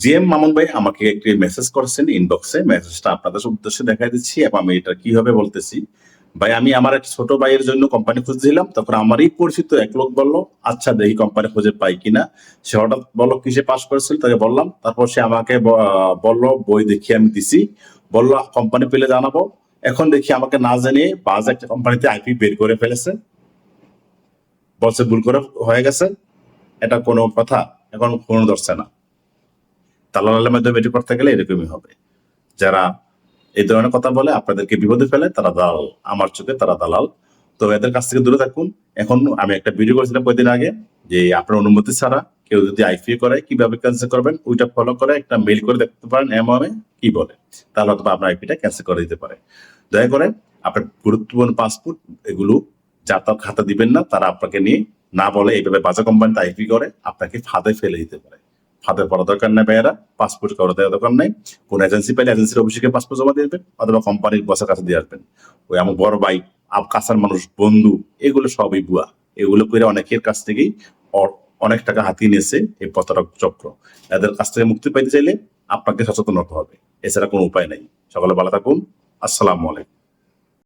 G M Mamun ভাই আমাকে একটি মেসেজ করেছেন ইনবক্সে মেসেজটা আপনাদের উদ্দেশ্যে দেখা দিচ্ছি এবং আমি এটা কীভাবে বলতেছি। ভাই, আমি আমার এক ছোট ভাইয়ের জন্য কোম্পানি খুঁজছিলাম, তখন আমারই পরিচিত এক লোক বলল আচ্ছা দেখি কোম্পানি খুঁজে পাই কিনা। সে হঠাৎ বলল কিসে পাস করেছিল? তাকে বললাম, তারপর সে আমাকে বলল, বই দেখি আমি দিছি। বলল কোম্পানি পেলে জানাব। এখন দেখি আমাকে না জানিয়ে বাজ একটা কোম্পানিতে আইপি বের করে ফেলেছে। বলছে, ভুল করে হয়ে গেছে। এটা কোনো কথা এখন কোনো ধরছে না। দালালের মাধ্যমে এটি করতে গেলে এরকমই হবে। যারা এই ধরনের কথা বলে, আপনাদেরকে বিপদে ফেলে, তারা দালাল। আমার চোখে তারা দালাল। তো এদের কাছ থেকে দূরে থাকুন। এখন আমি একটা ভিডিও করেছিলাম কয়েকদিন আগে, যে আপনার অনুমতি ছাড়া কেউ যদি আইপি করে, কীভাবে ক্যান্সেল করবেন, ওইটা ফলো করে একটা মেইল করে দেখতে পারেন এম এমএ কি বলে। তাহলে হয়তো আপনার আইপিটা ক্যান্সেল করে দিতে পারে। দয়া করে আপনার গুরুত্বপূর্ণ পাসপোর্ট এগুলো যাতায়াত খাতা দিবেন না, তারা আপনাকে নিয়ে না বলে এইভাবে বাজা কোম্পানিতে আইপি করে, আপনাকে ফাঁদে ফেলে দিতে পারে। ফাঁদে পড়া দরকার নেই ভাইয়েরা পাসপোর্ট করে দেওয়া দরকার নেই। কোন এজেন্সি পাইলে এজেন্সির অফিসে পাসপোর্ট জমা দিয়ে দেবেন, অথবা কোম্পানির বসের কাছে দিয়ে আসবেন। ওই আমার বড় ভাই, আপ কাছার মানুষ, বন্ধু, এগুলো সবই বুয়া। এগুলো করে অনেকের কাছ থেকেই অনেক টাকা হাতিয়ে নিয়েছে এই প্রতারক চক্র। এদের কাছ থেকে মুক্তি পাইতে চাইলে আপনাকে সচেতন হতে হবে। এছাড়া কোনো উপায় নেই। সকলে ভালো থাকুন। আসসালামু আলাইকুম।